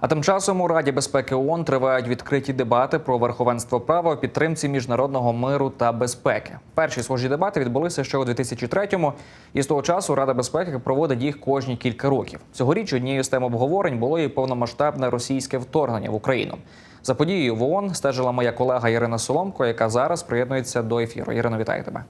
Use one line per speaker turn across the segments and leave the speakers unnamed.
А тим часом у Раді безпеки ООН тривають відкриті дебати про верховенство права у підтримці міжнародного миру та безпеки. Перші схожі дебати відбулися ще у 2003-му, і з того часу Рада безпеки проводить їх кожні кілька років. Цьогоріч однією з тем обговорень було і повномасштабне російське вторгнення в Україну. За подією в ООН стежила моя колега Ірина Соломко, яка зараз приєднується до ефіру. Ірино, вітаю тебе.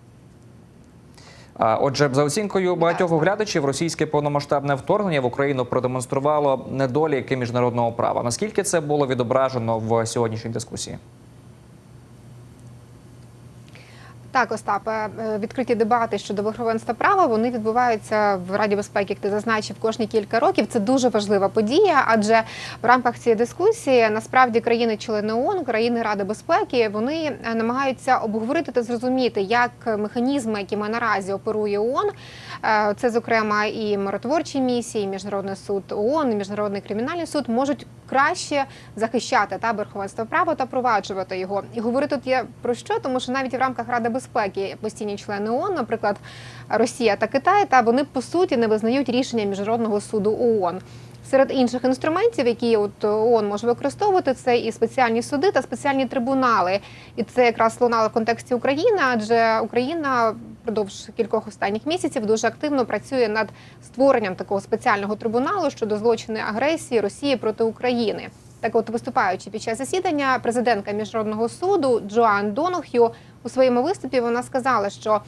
Отже, за оцінкою багатьох оглядачів, російське повномасштабне вторгнення в Україну продемонструвало недоліки міжнародного права. Наскільки це було відображено в сьогоднішній дискусії?
Так, Остапе, е, відкриті дебати щодо верховенства права вони відбуваються в Раді безпеки, як ти зазначив, кожні кілька років. Це дуже важлива подія, адже в рамках цієї дискусії насправді країни-члени ООН, країни Ради безпеки, вони е, намагаються обговорити та зрозуміти, як механізми, якими наразі оперує ООН, е, це зокрема і миротворчі місії, і міжнародний суд ООН, і міжнародний кримінальний суд можуть краще захищати та верховенство права та проваджувати його. І говорити тут є про що, тому що навіть в рамках Ради безпеки постійні члени ООН, наприклад, Росія та Китай, та вони по суті не визнають рішення міжнародного суду ООН. Серед інших інструментів, які от ООН може використовувати, це і спеціальні суди та спеціальні трибунали. І це якраз лунало в контексті України, адже Україна впродовж кількох останніх місяців дуже активно працює над створенням такого спеціального трибуналу щодо злочини агресії Росії проти України. Так, от виступаючи під час засідання, президентка міжнародного суду Джоан Донох'ю у своєму виступі вона сказала, що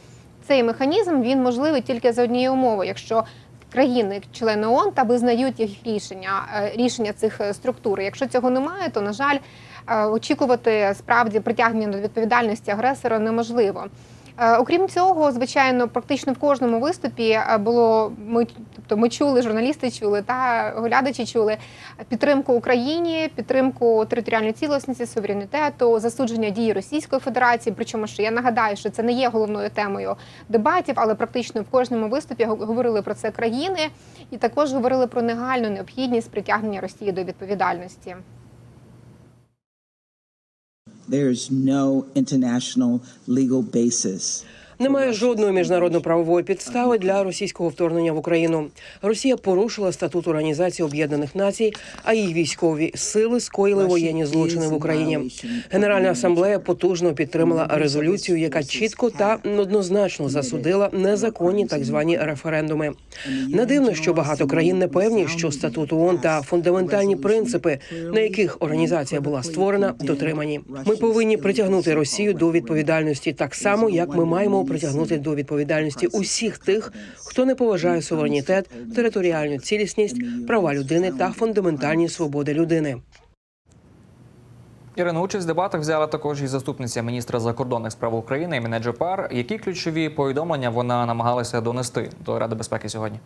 цей механізм він можливий тільки за однією умовою, якщо країни, члени ООН, та визнають їх рішення е, рішення цих е, структур. Якщо цього немає, то на жаль, е, очікувати справді притягнення до відповідальності агресора неможливо. Е, Окрім цього, звичайно, практично в кожному виступі е, було ми, тобто ми чули, журналісти чули та глядачі чули підтримку Україні, підтримку територіальної цілісності, суверенітету, засудження дії Російської Федерації. Причому що я нагадаю, що це не є головною темою дебатів, але практично в кожному виступі го- говорили про це країни, і також говорили про негальну необхідність притягнення Росії до відповідальності.
There is no international legal basis.
Немає жодної міжнародно-правової підстави для російського вторгнення в Україну. Росія порушила статут Організації Об'єднаних Націй, а її військові сили скоїли воєнні злочини в Україні. Генеральна асамблея потужно підтримала резолюцію, яка чітко та однозначно засудила незаконні так звані референдуми. Не дивно, що багато країн не певні, що статут ООН та фундаментальні принципи, на яких організація була створена, дотримані. Ми повинні притягнути Росію до відповідальності так само, як ми маємо притягнути до відповідальності усіх тих, хто не поважає суверенітет, територіальну цілісність, права людини та фундаментальні свободи людини.
Ірина, участь в дебатах взяла також і заступниця міністра закордонних справ України Еміне Джапар. Які ключові повідомлення вона намагалася донести до Ради безпеки сьогодні?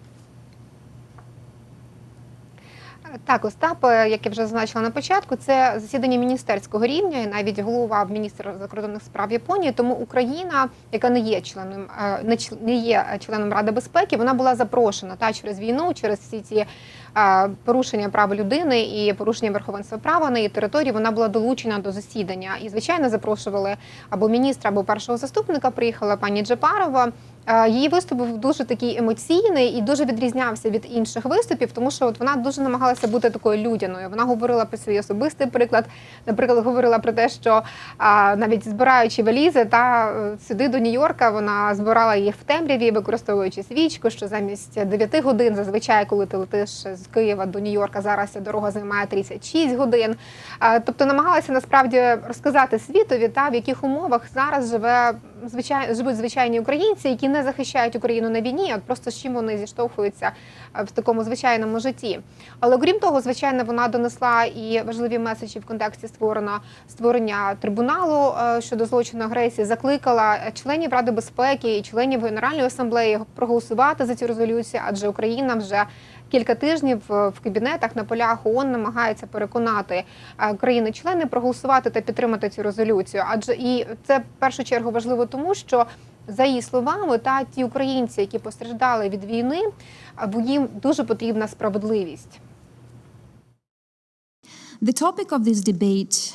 Так, Остап, е, як я вже зазначила на початку, це засідання міністерського рівня, і навіть голова міністра закордонних справ Японії. Тому Україна, яка не є членом, е, не є членом Ради безпеки, вона була запрошена та через війну, через всі ці е, порушення прав людини і порушення верховенства права на її території. Вона була долучена до засідання. І звичайно запрошували або міністра, або першого заступника. Приїхала пані Джапарова. Її виступ був дуже такий емоційний і дуже відрізнявся від інших виступів, тому що от вона дуже намагалася бути такою людяною. Вона говорила про свій особистий приклад. Наприклад, говорила про те, що а, навіть збираючи валізи та е, сюди до Нью-Йорка, вона збирала їх в темряві, використовуючи свічку. Що замість 9 годин, зазвичай, коли ти летиш з Києва до Нью-Йорка, зараз ця дорога займає 36 годин. А, Тобто намагалася насправді розказати світові, та в яких умовах зараз живе звичай, живуть звичайні українці, які не захищають Україну на війні, а просто з чим вони зіштовхуються е, в такому звичайному житті. Але окрім того, звичайно, вона донесла і важливі меседжі в контексті створення створення трибуналу е, щодо злочину агресії, закликала членів Ради безпеки і членів Генеральної асамблеї проголосувати за цю резолюцію, адже Україна вже кілька тижнів е, в кабінетах на полях ООН намагається переконати е, країни-члени проголосувати та підтримати цю резолюцію. Адже і це в першу чергу важливо, тому що за її словами, та ті українці, які постраждали від війни, бо їм дуже потрібна справедливість.
The topic of this debate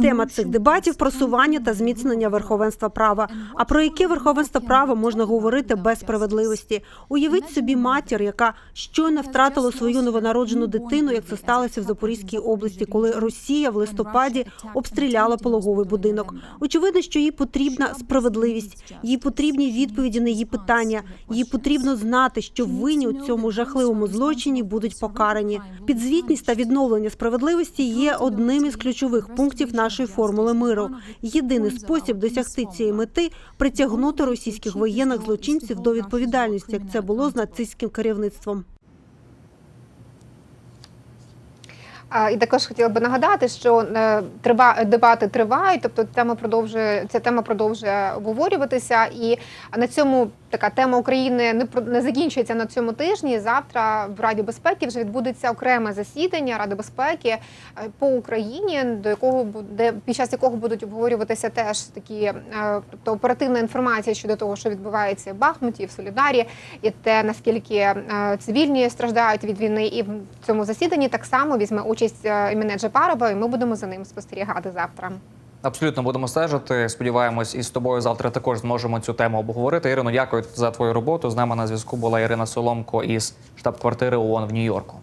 Тема цих дебатів просування та зміцнення верховенства права. А про яке верховенство права можна говорити без справедливості? Уявіть собі матір, яка щойно втратила свою новонароджену дитину, як це сталося в Запорізькій області, коли Росія в листопаді обстріляла пологовий будинок. Очевидно, що їй потрібна справедливість, їй потрібні відповіді на її питання. Їй потрібно знати, що винні у цьому жахливому злочині будуть покарані. Підзвітність та відновлення справедливості є одним із ключових пунктів нашої формули миру. Єдиний спосіб досягти цієї мети притягнути російських воєнних злочинців до відповідальності, як це було з нацистським керівництвом.
І також хотіла би нагадати, що е, триба дебати тривають, тобто тема продовжує ця тема продовжує обговорюватися. І на цьому така тема України не не закінчується на цьому тижні. Завтра в Раді безпеки вже відбудеться окреме засідання Ради безпеки е, по Україні, до якого буде під час якого будуть обговорюватися теж такі, е, тобто оперативна інформація щодо того, що відбувається в Бахмуті, в Солідарі, і те наскільки е, цивільні страждають від війни, і в цьому засіданні так само візьме участь Іміне Джапарова, і ми будемо за ним спостерігати завтра.
Абсолютно будемо стежити. Сподіваємось, і з тобою завтра також зможемо цю тему обговорити. Ірино, дякую за твою роботу. З нами на зв'язку була Ірина Соломко із штаб-квартири ООН в Нью-Йорку.